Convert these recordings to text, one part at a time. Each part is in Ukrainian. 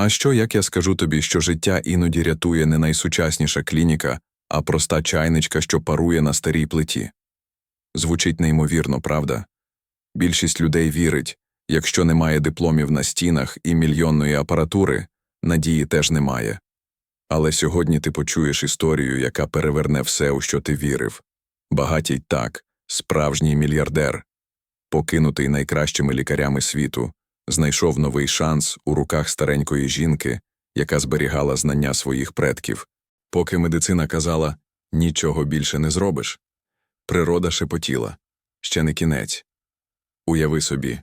А що, як я скажу тобі, що життя іноді рятує не найсучасніша клініка, а проста чайничка, що парує на старій плиті? Звучить неймовірно, правда? Більшість людей вірить, якщо немає дипломів на стінах і мільйонної апаратури, надії теж немає. Але сьогодні ти почуєш історію, яка переверне все, у що ти вірив. Багатій так, справжній мільярдер, покинутий найкращими лікарями світу, знайшов новий шанс у руках старенької жінки, яка зберігала знання своїх предків. Поки медицина казала нічого більше не зробиш. Природа шепотіла ще не кінець. Уяви собі,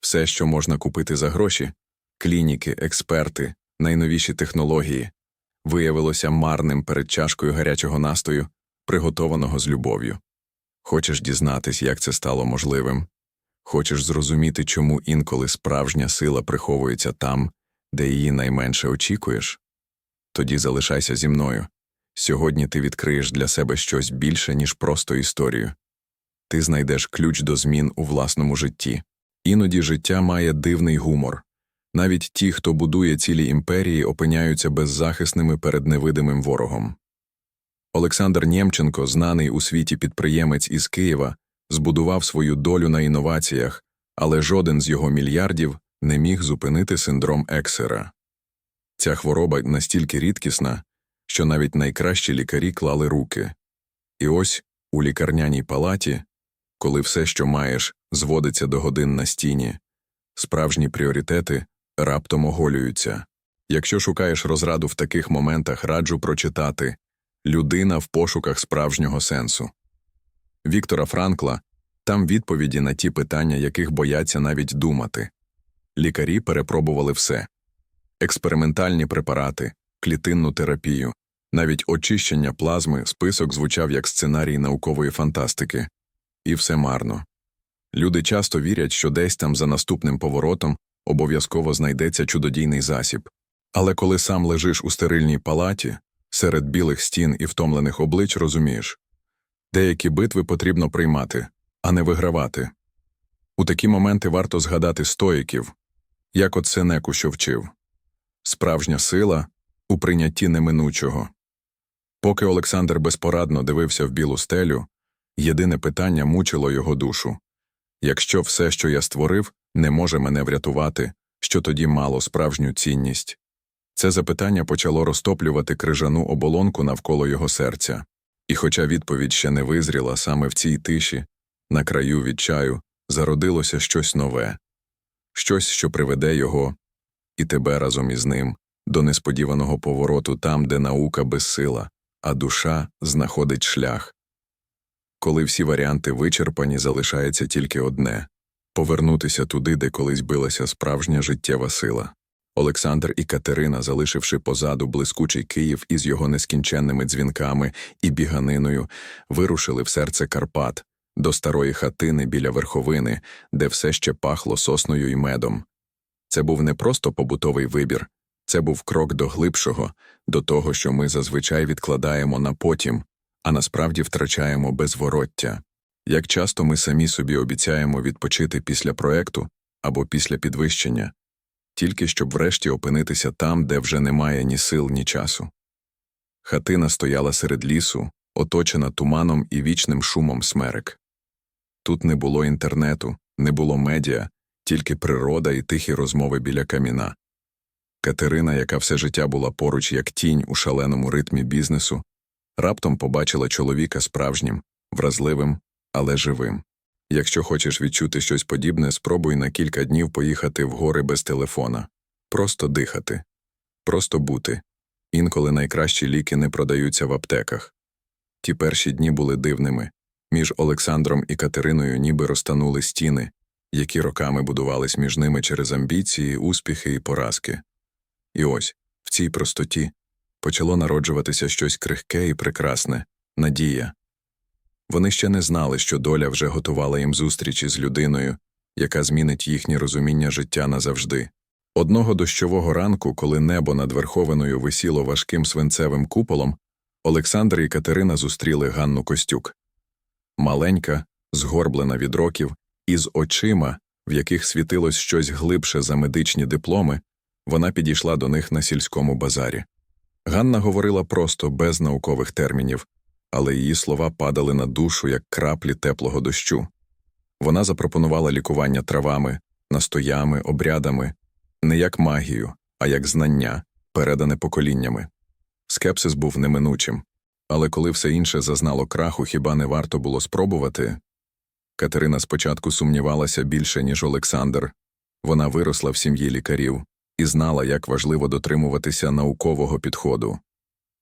все, що можна купити за гроші клініки, експерти, найновіші технології виявилося марним перед чашкою гарячого настою, приготованого з любов'ю. Хочеш дізнатись, як це стало можливим? Хочеш зрозуміти, чому інколи справжня сила приховується там, де її найменше очікуєш? Тоді залишайся зі мною. Сьогодні ти відкриєш для себе щось більше, ніж просто історію. Ти знайдеш ключ до змін у власному житті. Іноді життя має дивний гумор. Навіть ті, хто будує цілі імперії, опиняються беззахисними перед невидимим ворогом. Олександр Нємченко, знаний у світі підприємець із Києва, збудував свою долю на інноваціях, але жоден з його мільярдів не міг зупинити синдром Ексера. Ця хвороба настільки рідкісна, що навіть найкращі лікарі клали руки. І ось у лікарняній палаті, коли все, що маєш, зводиться до годин на стіні, справжні пріоритети раптом оголюються. Якщо шукаєш розраду в таких моментах, раджу прочитати Людина в пошуках справжнього сенсу. Віктора Франкла там відповіді на ті питання, яких бояться навіть думати. Лікарі перепробували все експериментальні препарати, клітинну терапію, навіть очищення плазми, список звучав як сценарій наукової фантастики. І все марно. Люди часто вірять, що десь там за наступним поворотом обов'язково знайдеться чудодійний засіб. Але коли сам лежиш у стерильній палаті, серед білих стін і втомлених облич розумієш деякі битви потрібно приймати, а не вигравати. У такі моменти варто згадати стоїків, як от Сенеку, що вчив справжня сила у прийнятті неминучого. Поки Олександр безпорадно дивився в білу стелю, єдине питання мучило його душу якщо все, що я створив, не може мене врятувати, що тоді мало справжню цінність. Це запитання почало розтоплювати крижану оболонку навколо його серця, і, хоча відповідь ще не визріла саме в цій тиші, на краю відчаю зародилося щось нове, щось, що приведе його і тебе разом із ним до несподіваного повороту там, де наука безсила, а душа знаходить шлях. Коли всі варіанти вичерпані, залишається тільки одне повернутися туди, де колись билася справжня життєва сила. Олександр і Катерина, залишивши позаду блискучий Київ із його нескінченними дзвінками і біганиною, вирушили в серце Карпат, до старої хатини біля верховини, де все ще пахло сосною й медом. Це був не просто побутовий вибір, це був крок до глибшого, до того, що ми зазвичай відкладаємо на потім, а насправді втрачаємо безвороття. Як часто ми самі собі обіцяємо відпочити після проекту або після підвищення, тільки щоб врешті опинитися там, де вже немає ні сил, ні часу. Хатина стояла серед лісу, оточена туманом і вічним шумом смерек. Тут не було інтернету, не було медіа, тільки природа і тихі розмови біля каміна. Катерина, яка все життя була поруч як тінь у шаленому ритмі бізнесу, раптом побачила чоловіка справжнім, вразливим, але живим. Якщо хочеш відчути щось подібне, спробуй на кілька днів поїхати в гори без телефона, просто дихати, просто бути. Інколи найкращі ліки не продаються в аптеках. Ті перші дні були дивними. Між Олександром і Катериною ніби розтанули стіни, які роками будувались між ними через амбіції, успіхи і поразки. І ось, в цій простоті, почало народжуватися щось крихке і прекрасне надія. Вони ще не знали, що доля вже готувала їм зустрічі з людиною, яка змінить їхнє розуміння життя назавжди. Одного дощового ранку, коли небо над верховиною висіло важким свинцевим куполом, Олександр і Катерина зустріли Ганну Костюк. Маленька, згорблена від років, із очима, в яких світилось щось глибше за медичні дипломи, Вона підійшла до них на сільському базарі. Ганна говорила просто без наукових термінів, але її слова падали на душу, як краплі теплого дощу. Вона запропонувала лікування травами, настоями, обрядами, не як магію, а як знання, передане поколіннями. Скепсис був неминучим, але коли все інше зазнало краху, хіба не варто було спробувати? Катерина спочатку сумнівалася більше, ніж Олександр. Вона виросла в сім'ї лікарів і знала, як важливо дотримуватися наукового підходу.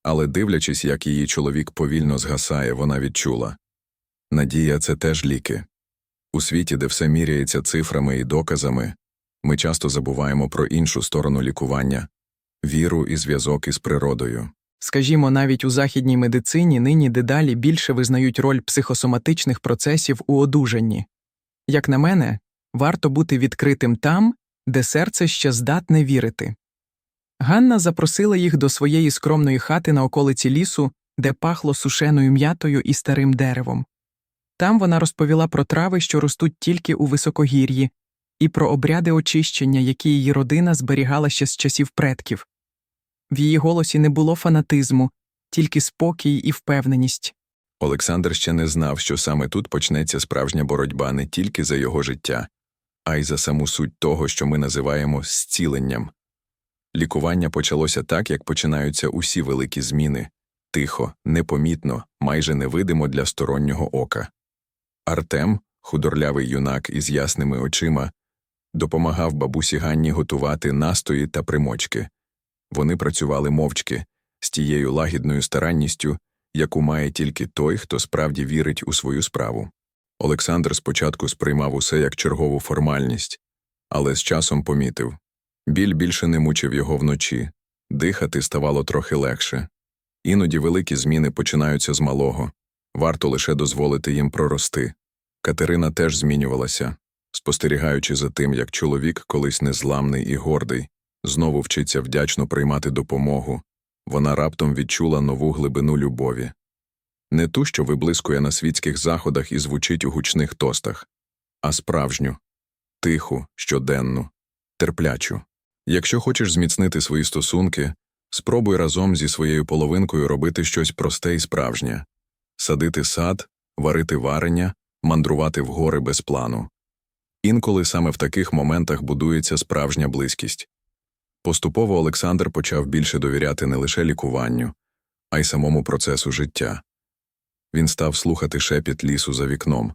Але дивлячись, як її чоловік повільно згасає, вона відчула надія це теж ліки. У світі, де все міряється цифрами і доказами, ми часто забуваємо про іншу сторону лікування віру і зв'язок із природою. Скажімо, навіть у західній медицині нині дедалі більше визнають роль психосоматичних процесів у одужанні. Як на мене, варто бути відкритим там, де серце ще здатне вірити. Ганна запросила їх до своєї скромної хати на околиці лісу, де пахло сушеною м'ятою і старим деревом. Там вона розповіла про трави, що ростуть тільки у високогір'ї, і про обряди очищення, які її родина зберігала ще з часів предків. В її голосі не було фанатизму, тільки спокій і впевненість. Олександр ще не знав, що саме тут почнеться справжня боротьба не тільки за його життя, а й за саму суть того, що ми називаємо зціленням. Лікування почалося так, як починаються усі великі зміни тихо, непомітно, майже невидимо для стороннього ока. Артем, худорлявий юнак із ясними очима, допомагав бабусі Ганні готувати настої та примочки. Вони працювали мовчки, з тією лагідною старанністю, яку має тільки той, хто справді вірить у свою справу. Олександр спочатку сприймав усе як чергову формальність, але з часом помітив біль більше не мучив його вночі, дихати ставало трохи легше. Іноді великі зміни починаються з малого, варто лише дозволити їм прорости. Катерина теж змінювалася, спостерігаючи за тим, як чоловік, колись незламний і гордий, знову вчиться вдячно приймати допомогу, вона раптом відчула нову глибину любові. Не ту, що виблискує на світських заходах і звучить у гучних тостах, а справжню, тиху, щоденну, терплячу. Якщо хочеш зміцнити свої стосунки, спробуй разом зі своєю половинкою робити щось просте і справжнє садити сад, варити варення, мандрувати в гори без плану. Інколи саме в таких моментах будується справжня близькість. Поступово Олександр почав більше довіряти не лише лікуванню, а й самому процесу життя. Він став слухати шепіт лісу за вікном,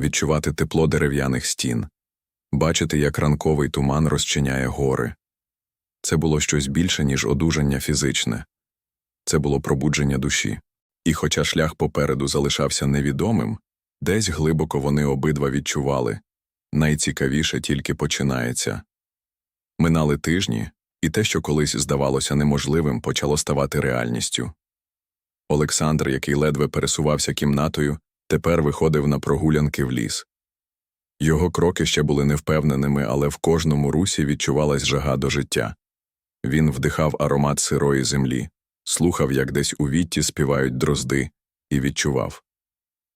відчувати тепло дерев'яних стін, бачити, як ранковий туман розчиняє гори. Це було щось більше, ніж одужання фізичне, це було пробудження душі. І, хоча шлях попереду залишався невідомим, десь глибоко вони обидва відчували найцікавіше тільки починається. Минали тижні, і те, що колись здавалося неможливим, почало ставати реальністю. Олександр, який ледве пересувався кімнатою, тепер виходив на прогулянки в ліс. Його кроки ще були невпевненими, але в кожному русі відчувалась жага до життя. Він вдихав аромат сирої землі, слухав, як десь у вітті співають дрозди, і відчував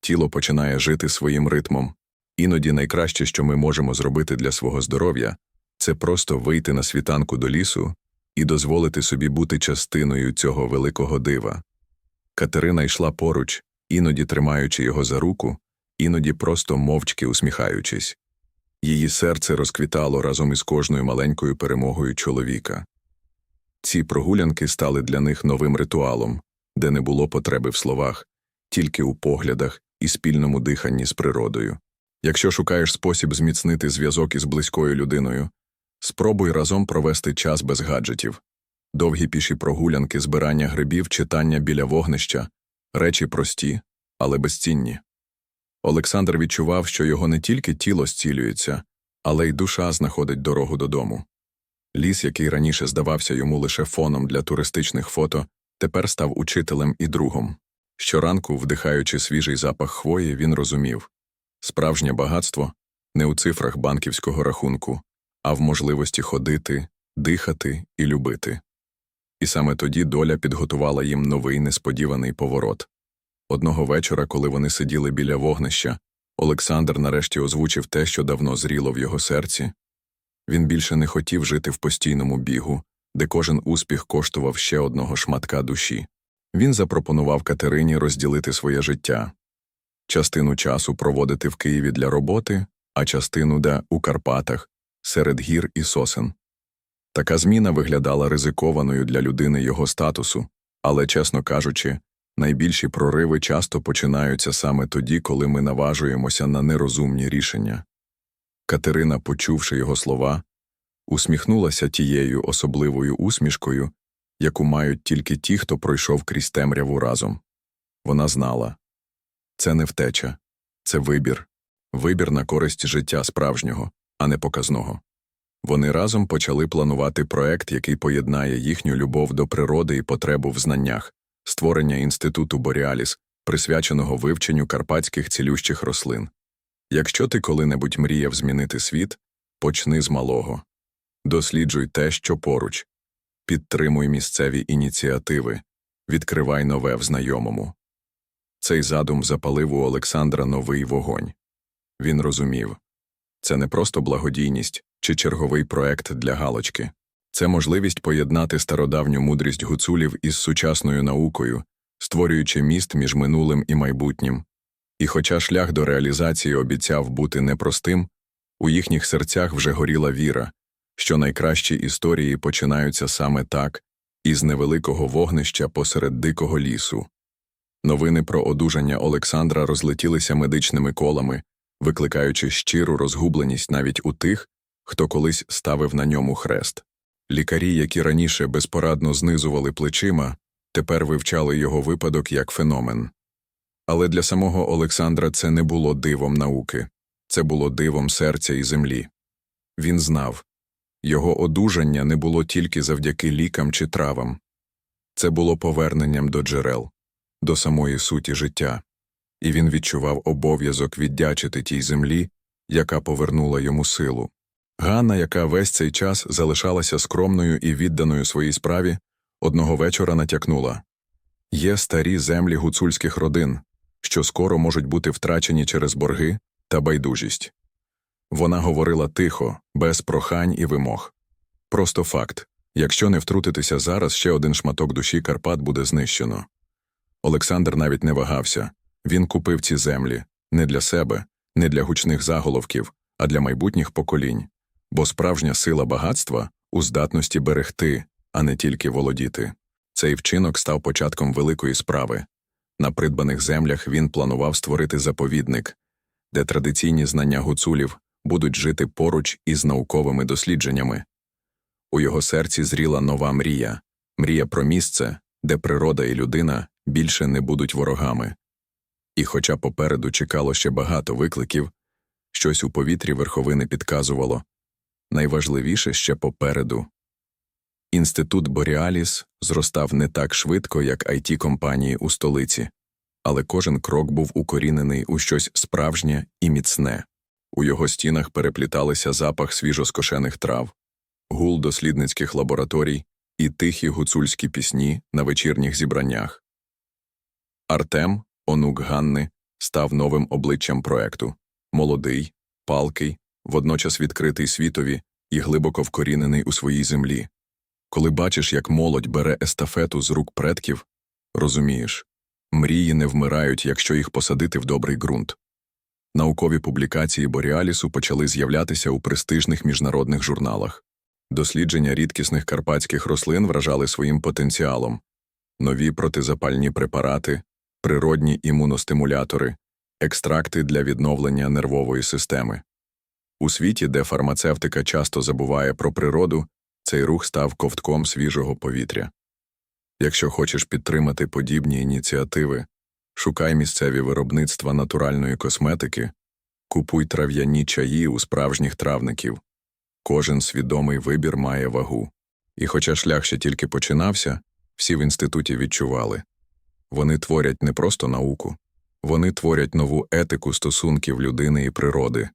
тіло починає жити своїм ритмом. Іноді найкраще, що ми можемо зробити для свого здоров'я, це просто вийти на світанку до лісу і дозволити собі бути частиною цього великого дива. Катерина йшла поруч, іноді тримаючи його за руку, іноді просто мовчки усміхаючись. Її серце розквітало разом із кожною маленькою перемогою чоловіка. Ці прогулянки стали для них новим ритуалом, де не було потреби в словах, тільки у поглядах і спільному диханні з природою. Якщо шукаєш спосіб зміцнити зв'язок із близькою людиною, спробуй разом провести час без гаджетів. Довгі піші прогулянки, збирання грибів, читання біля вогнища речі прості, але безцінні. Олександр відчував, що його не тільки тіло зцілюється, але й душа знаходить дорогу додому. Ліс, який раніше здавався йому лише фоном для туристичних фото, тепер став учителем і другом. Щоранку, вдихаючи свіжий запах хвої, він розумів справжнє багатство не у цифрах банківського рахунку, а в можливості ходити, дихати і любити. І саме тоді доля підготувала їм новий несподіваний поворот. Одного вечора, коли вони сиділи біля вогнища, Олександр нарешті озвучив те, що давно зріло в його серці. Він більше не хотів жити в постійному бігу, де кожен успіх коштував ще одного шматка душі. Він запропонував Катерині розділити своє життя, частину часу проводити в Києві для роботи, а частину де у Карпатах, серед гір і сосен. Така зміна виглядала ризикованою для людини його статусу, але, чесно кажучи, найбільші прориви часто починаються саме тоді, коли ми наважуємося на нерозумні рішення. Катерина, почувши його слова, усміхнулася тією особливою усмішкою, яку мають тільки ті, хто пройшов крізь темряву разом. Вона знала це не втеча, це вибір, вибір на користь життя справжнього, а не показного. Вони разом почали планувати проект, який поєднає їхню любов до природи і потребу в знаннях, створення інституту Боріаліс, присвяченого вивченню карпатських цілющих рослин. Якщо ти коли-небудь мріяв змінити світ, почни з малого. Досліджуй те, що поруч. Підтримуй місцеві ініціативи, відкривай нове в знайомому. Цей задум запалив у Олександра новий вогонь. Він розумів це не просто благодійність чи черговий проект для галочки. Це можливість поєднати стародавню мудрість гуцулів із сучасною наукою, створюючи міст між минулим і майбутнім. І хоча шлях до реалізації обіцяв бути непростим, у їхніх серцях вже горіла віра, що найкращі історії починаються саме так, із невеликого вогнища посеред дикого лісу. Новини про одужання Олександра розлетілися медичними колами, викликаючи щиру розгубленість навіть у тих, хто колись ставив на ньому хрест. Лікарі, які раніше безпорадно знизували плечима, тепер вивчали його випадок як феномен. Але для самого Олександра це не було дивом науки, це було дивом серця і землі. Він знав. Його одужання не було тільки завдяки лікам чи травам, це було поверненням до джерел, до самої суті життя, і він відчував обов'язок віддячити тій землі, яка повернула йому силу. Ганна, яка весь цей час залишалася скромною і відданою своїй справі, одного вечора натякнула. Є старі землі гуцульських родин, що скоро можуть бути втрачені через борги та байдужість. Вона говорила тихо, без прохань і вимог. Просто факт якщо не втрутитися зараз, ще один шматок душі Карпат буде знищено. Олександр навіть не вагався він купив ці землі не для себе, не для гучних заголовків, а для майбутніх поколінь, бо справжня сила багатства у здатності берегти, а не тільки володіти. Цей вчинок став початком великої справи. На придбаних землях він планував створити заповідник, де традиційні знання гуцулів будуть жити поруч із науковими дослідженнями. У його серці зріла нова мрія мрія про місце, де природа і людина більше не будуть ворогами. І хоча попереду чекало ще багато викликів, щось у повітрі верховини підказувало найважливіше ще попереду. Інститут Боріаліс зростав не так швидко, як it компанії у столиці, але кожен крок був укорінений у щось справжнє і міцне. У його стінах перепліталися запах свіжоскошених трав, гул дослідницьких лабораторій і тихі гуцульські пісні на вечірніх зібраннях. Артем, онук Ганни, став новим обличчям проекту молодий, палкий, водночас відкритий світові і глибоко вкорінений у своїй землі. Коли бачиш, як молодь бере естафету з рук предків, розумієш мрії не вмирають, якщо їх посадити в добрий ґрунт. Наукові публікації Боріалісу почали з'являтися у престижних міжнародних журналах. Дослідження рідкісних карпатських рослин вражали своїм потенціалом нові протизапальні препарати, природні імуностимулятори, екстракти для відновлення нервової системи. У світі, де фармацевтика часто забуває про природу, цей рух став ковтком свіжого повітря. Якщо хочеш підтримати подібні ініціативи, шукай місцеві виробництва натуральної косметики, купуй трав'яні чаї у справжніх травників. Кожен свідомий вибір має вагу. І хоча шлях ще тільки починався, всі в інституті відчували вони творять не просто науку, вони творять нову етику стосунків людини і природи.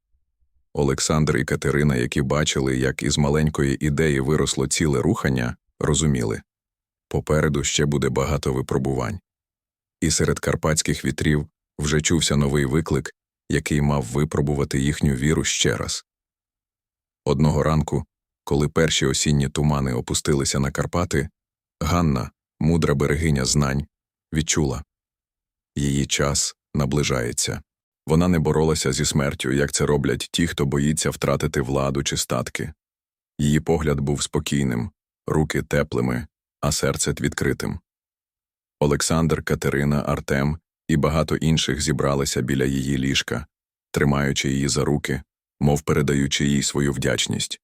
Олександр і Катерина, які бачили, як із маленької ідеї виросло ціле рухання, розуміли попереду ще буде багато випробувань. І серед карпатських вітрів вже чувся новий виклик, який мав випробувати їхню віру ще раз. Одного ранку, коли перші осінні тумани опустилися на Карпати, Ганна, мудра берегиня знань, відчула її час наближається. Вона не боролася зі смертю, як це роблять ті, хто боїться втратити владу чи статки. Її погляд був спокійним, руки теплими, а серце відкритим. Олександр, Катерина, Артем і багато інших зібралися біля її ліжка, тримаючи її за руки, мов передаючи їй свою вдячність.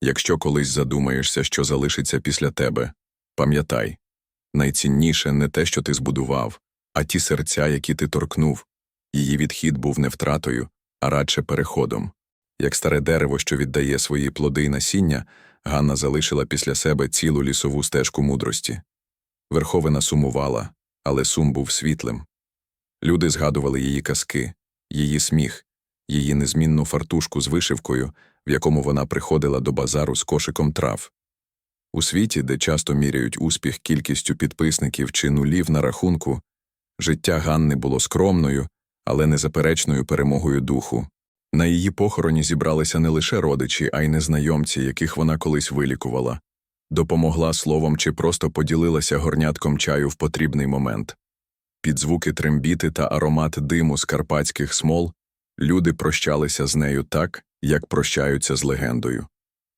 Якщо колись задумаєшся, що залишиться після тебе, пам'ятай найцінніше не те, що ти збудував, а ті серця, які ти торкнув. Її відхід був не втратою, а радше переходом. Як старе дерево, що віддає свої плоди й насіння, Ганна залишила після себе цілу лісову стежку мудрості. Верховина сумувала, але сум був світлим. Люди згадували її казки, її сміх, її незмінну фартушку з вишивкою, в якому вона приходила до базару з кошиком трав. У світі, де часто міряють успіх кількістю підписників чи нулів на рахунку, життя Ганни було скромною, але незаперечною перемогою духу. На її похороні зібралися не лише родичі, а й незнайомці, яких вона колись вилікувала, допомогла словом чи просто поділилася горнятком чаю в потрібний момент. Під звуки трембіти та аромат диму з карпатських смол люди прощалися з нею так, як прощаються з легендою.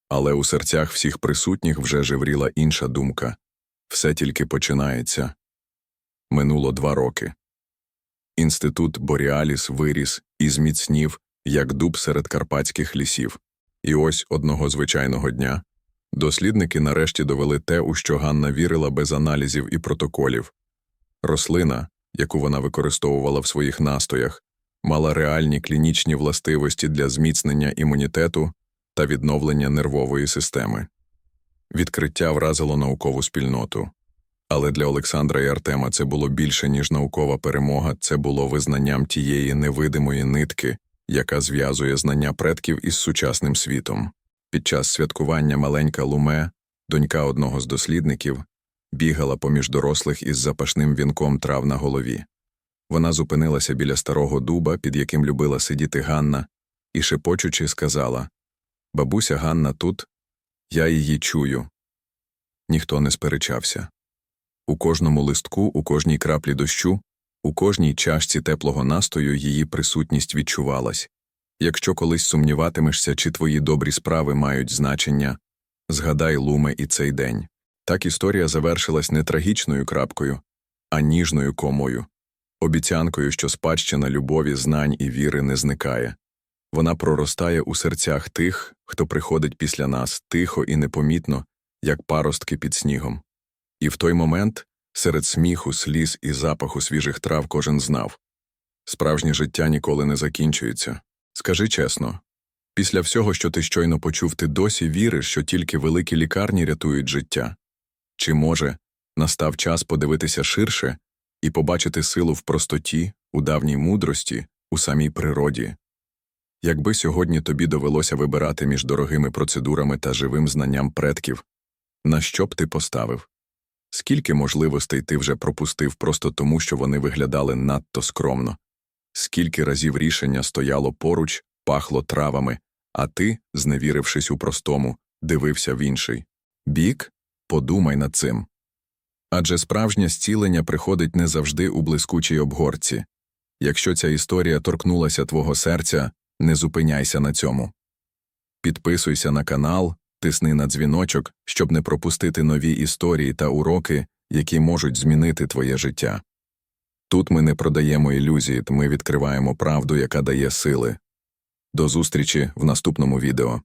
Але у серцях всіх присутніх вже живріла інша думка все тільки починається. Минуло два роки. Інститут Боріаліс виріс і зміцнів, як дуб серед карпатських лісів. І ось одного звичайного дня дослідники нарешті довели те, у що Ганна вірила без аналізів і протоколів. Рослина, яку вона використовувала в своїх настоях, мала реальні клінічні властивості для зміцнення імунітету та відновлення нервової системи. Відкриття вразило наукову спільноту. Але для Олександра і Артема це було більше, ніж наукова перемога, це було визнанням тієї невидимої нитки, яка зв'язує знання предків із сучасним світом. Під час святкування маленька Луме, донька одного з дослідників, бігала поміж дорослих із запашним вінком трав на голові. Вона зупинилася біля старого дуба, під яким любила сидіти Ганна, і шепочучи сказала Бабуся Ганна тут, я її чую. Ніхто не сперечався. У кожному листку, у кожній краплі дощу, у кожній чашці теплого настою її присутність відчувалась. Якщо колись сумніватимешся, чи твої добрі справи мають значення, згадай луме і цей день. Так історія завершилась не трагічною крапкою, а ніжною комою, обіцянкою, що спадщина любові, знань і віри не зникає. Вона проростає у серцях тих, хто приходить після нас тихо і непомітно, як паростки під снігом. І в той момент, серед сміху, сліз і запаху свіжих трав кожен знав справжнє життя ніколи не закінчується. Скажи чесно, після всього, що ти щойно почув, ти досі віриш, що тільки великі лікарні рятують життя? Чи, може, настав час подивитися ширше і побачити силу в простоті, у давній мудрості, у самій природі? Якби сьогодні тобі довелося вибирати між дорогими процедурами та живим знанням предків, на що б ти поставив? Скільки можливостей ти вже пропустив просто тому, що вони виглядали надто скромно? Скільки разів рішення стояло поруч, пахло травами, а ти, зневірившись у простому, дивився в інший бік? Подумай над цим. Адже справжнє зцілення приходить не завжди у блискучій обгорці. Якщо ця історія торкнулася твого серця, не зупиняйся на цьому. Підписуйся на канал, тисни на дзвіночок, щоб не пропустити нові історії та уроки, які можуть змінити твоє життя. Тут ми не продаємо ілюзії, ми відкриваємо правду, яка дає сили. До зустрічі в наступному відео.